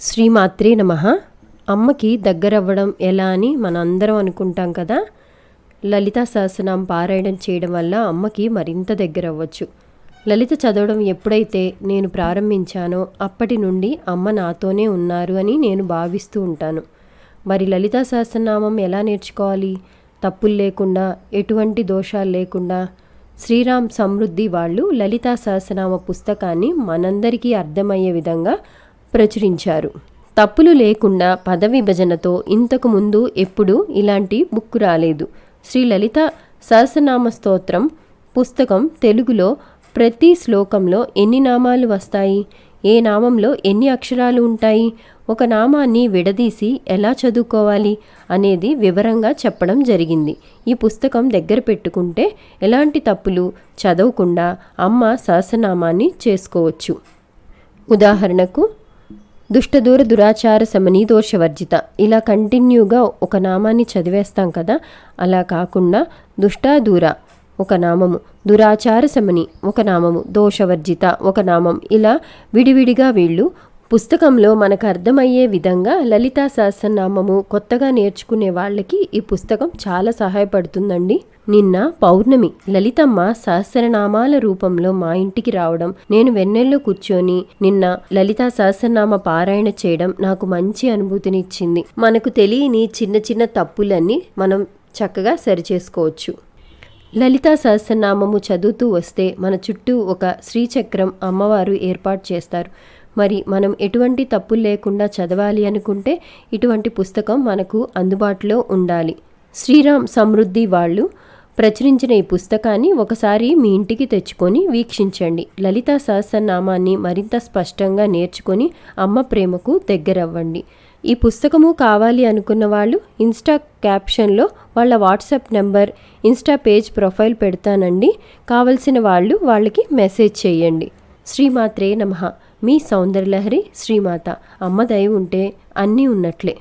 శ్రీమాత్రే నమ. అమ్మకి దగ్గరవ్వడం ఎలా అని మనందరం అనుకుంటాం కదా? లలిత సహస్రనామం పారాయణం చేయడం వల్ల అమ్మకి మరింత దగ్గర అవ్వచ్చు లలిత చదవడం ఎప్పుడైతే నేను ప్రారంభించానో అప్పటి నుండి అమ్మ నాతోనే ఉన్నారు అని నేను భావిస్తూ ఉంటాను. మరి లలితా సహస్రనామం ఎలా నేర్చుకోవాలి? తప్పులు లేకుండా ఎటువంటి దోషాలు లేకుండా? శ్రీరామ్ సమృద్ధి వాళ్ళు లలితా సహస్రనామ పుస్తకాన్ని మనందరికీ అర్థమయ్యే విధంగా ప్రచురించారు. తప్పులు లేకుండా పదవిభజనతో విభజనతో ఇంతకు ముందు ఎప్పుడూ ఇలాంటి బుక్ రాలేదు. శ్రీ లలిత సహస్రనామ స్తోత్రం పుస్తకం తెలుగులో ప్రతి శ్లోకంలో ఎన్ని నామాలు వస్తాయి? ఏ నామంలో ఎన్ని అక్షరాలు ఉంటాయి? ఒక నామాన్ని విడదీసి ఎలా చదువుకోవాలి? అనేది వివరంగా చెప్పడం జరిగింది. ఈ పుస్తకం దగ్గర పెట్టుకుంటే ఎలాంటి తప్పులు చదవకుండా అమ్మ సహస్రనామాన్ని చేసుకోవచ్చు. ఉదాహరణకు దుష్టదూర దురాచార సమని దోషవర్జిత. ఇలా కంటిన్యూగా ఒక నామాన్ని చదివేస్తాం కదా అలా కాకుండా దుష్టాదూర ఒక నామము దురాచార శమని ఒక నామము దోషవర్జిత ఒక నామం ఇలా విడివిడిగా వీళ్ళు పుస్తకంలో మనకు అర్థమయ్యే విధంగా లలితా సహస్రనామము కొత్తగా నేర్చుకునే వాళ్ళకి ఈ పుస్తకం చాలా సహాయపడుతుందండి. నిన్న పౌర్ణమి లలితమ్మ సహస్రనామాల రూపంలో మా ఇంటికి రావడం నేను వెన్నెల్లో కూర్చొని నిన్న లలితా సహస్రనామ పారాయణ చేయడం నాకు మంచి అనుభూతినిచ్చింది. మనకు తెలియని చిన్న చిన్న తప్పులన్నీ మనం చక్కగా సరిచేసుకోవచ్చు. లలితా సహస్రనామము చదువుతూ వస్తే మన చుట్టూ ఒక శ్రీచక్రం అమ్మవారు ఏర్పాటు చేస్తారు. మరి మనం ఎటువంటి తప్పులు లేకుండా చదవాలి అనుకుంటే ఇటువంటి పుస్తకం మనకు అందుబాటులో ఉండాలి. శ్రీరామ్ సమృద్ధి వాళ్ళు ప్రచురించిన ఈ పుస్తకాన్ని ఒకసారి మీ ఇంటికి తెచ్చుకొని వీక్షించండి. లలితా సహస్రనామాన్ని మరింత స్పష్టంగా నేర్చుకొని అమ్మ ప్రేమకు దగ్గరవ్వండి. ఈ పుస్తకము కావాలి అనుకున్న వాళ్ళు ఇన్స్టా క్యాప్షన్లో వాళ్ళ WhatsApp number Insta page profile పెడతానండి. కావలసిన వాళ్ళు వాళ్ళకి మెసేజ్ చేయండి. శ్రీమాత్రే నమః. మీ సౌందర్యలహరి శ్రీమాత. అమ్మ దయ ఉంటే అన్నీ ఉన్నట్లే.